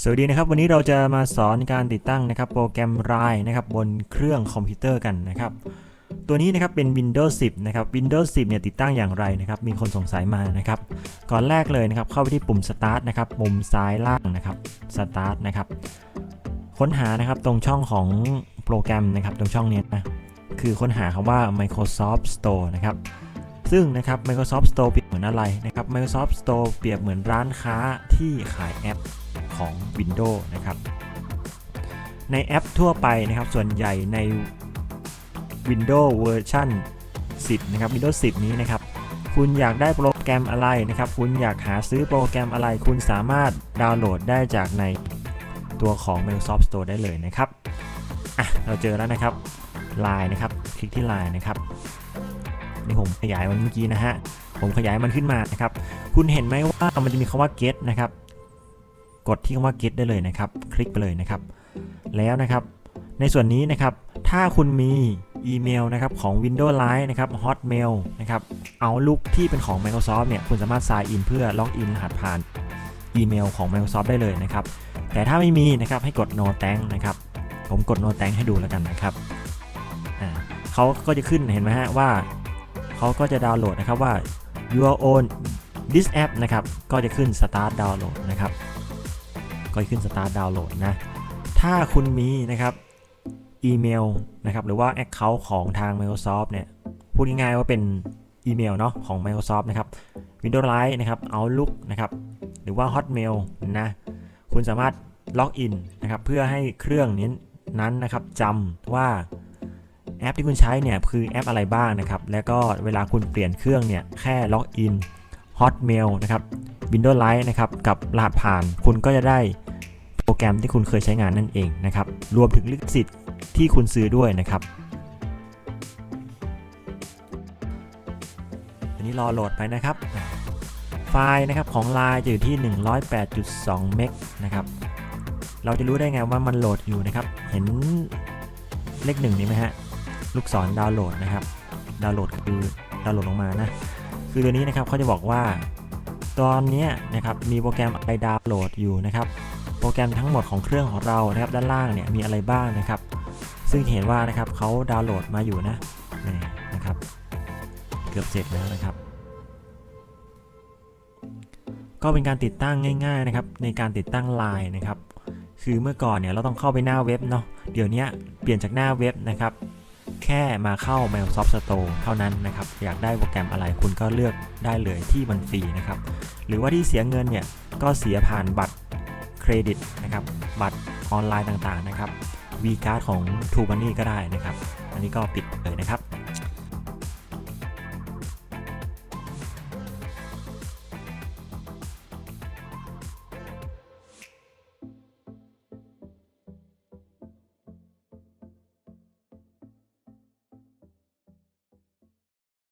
สวัสดีนะครับ วันนี้เราจะมาสอนการติดตั้งนะครับโปรแกรม Line นะครับบนเครื่องคอมพิวเตอร์กันนะครับ ตัวนี้นะครับเป็น Windows 10 นะครับ Windows 10 เนี่ยติดตั้งอย่างไรนะครับ มีคนสงสัยมานะครับ ก่อนแรกเลยนะครับ เข้าไปที่ปุ่ม Start นะครับ มุมซ้ายล่างนะครับ Start นะครับ ค้นหานะครับตรงช่องของโปรแกรมนะครับตรงช่องนี้นะ คือค้นหาคำว่า Microsoft Store นะครับซึ่งนะครับ Microsoft Store เปรียบเหมือนอะไรนะครับ Microsoft Store เปรียบเหมือนร้านค้าที่ขายแอป ของ Windows นะครับ ในแอปทั่วไปนะครับ ส่วนใหญ่ใน Windows เวอร์ชัน10 นะครับ Windows 10 นี้นะครับ คุณอยากได้โปรแกรมอะไรนะครับ คุณอยากหาซื้อโปรแกรมอะไร คุณสามารถดาวน์โหลดได้จากในตัวของ Microsoft Store ได้เลยนะครับ อะ เราเจอแล้วนะครับ Line นะครับ คลิกที่ Line นะครับ นี่ผมขยายมันเมื่อกี้นะฮะ ผมขยายมันขึ้นมานะครับ คุณเห็นไหมว่ามันจะมีคำว่า get นะครับ กดที่คำว่า get ได้เลยนะครับ คลิกไปเลยนะครับ แล้วนะครับ ในส่วนนี้นะครับ ถ้าคุณมีอีเมลนะครับของ Windows Live นะครับ Hotmail นะครับ Outlook ที่เป็นของ Microsoft เนี่ย คุณสามารถ sign in เพื่อล็อกอินรหัสผ่านอีเมลของ Microsoft ได้เลยนะครับ แต่ถ้าไม่มีนะครับ ให้กด no thank นะครับ ผมกด no thank ให้ดูแล้วกันนะครับเขาก็จะขึ้นเห็นไหมฮะว่าเขาก็จะดาวน์โหลดนะครับว่า your own this app นะครับ ก็จะขึ้น start download นะครับ ก็ขึ้น Start Download นะ ถ้าคุณมีนะครับอีเมลนะครับหรือว่า Account ของทาง Microsoft เนี่ยพูดง่ายๆว่าเป็นอีเมลเนาะของ Microsoft นะครับ Windows Live นะครับ Outlook นะครับหรือว่า Hotmail นะคุณสามารถล็อกอินนะครับเพื่อให้เครื่องนี้นั้นนะครับจำว่าแอปที่คุณใช้เนี่ยคือแอปอะไรบ้างนะครับ แล้วก็เวลาคุณเปลี่ยนเครื่องเนี่ยแค่ล็อกอิน Hotmail นะครับ Windows Live นะครับกับรหัสผ่านคุณก็จะได้ รแกรมที่คุณเคยใช้งานนั่นเองนะครับรวมถึงลิขสิทธิ์ที่คุณซื้อด้วยนะครับอันนี้รอโหลดไปนะครับไฟล์นะครับของ Line จะอยู่ที่ 108.2 เมกนะครับเราจะรู้ได้ไงว่ามันโหลดอยู่นะครับ เห็นเลขหนึ่งนี้ไหมฮะ ลูกศรดาวน์โหลดนะครับ ดาวน์โหลดคือดาวน์โหลดลงมานะ คือตัวนี้นะครับเขาจะบอกว่า ตอนนี้นะครับมีโปรแกรมไรดาวน์โหลดอยู่นะครับ ปรแกรมทั้งหมดของเครื่องของเรานะครับด้านล่างเนี่ยมีอะไรบ้างนะครับ ซึ่งเห็นว่านะครับเขาดาวน์โหลดมาอยู่นะนี่นะครับ เกือบเสร็จแล้วนะครับ ก็เป็นการติดตั้งง่าย ๆนะครับ ในการติดตั้ง Line นะครับ คือเมื่อก่อนเนี่ยเราต้องเข้าไปหน้าเว็บเนาะเดี๋ยวนี้เปลี่ยนจากหน้าเว็บนะครับ แค่มาเข้า Microsoft Store เท่านั้นนะครับ อยากได้โปรแกรมอะไรคุณก็เลือกได้เลยที่มันฟรีนะครับ หรือว่าที่เสียเงินเนี่ยก็เสียผ่านบัตร เครดิตนะครับบัตรออนไลน์ต่างๆนะครับ V card ของ t ู Money ก็ได้นะครับ อันนี้ก็ปิดเลยนะครับ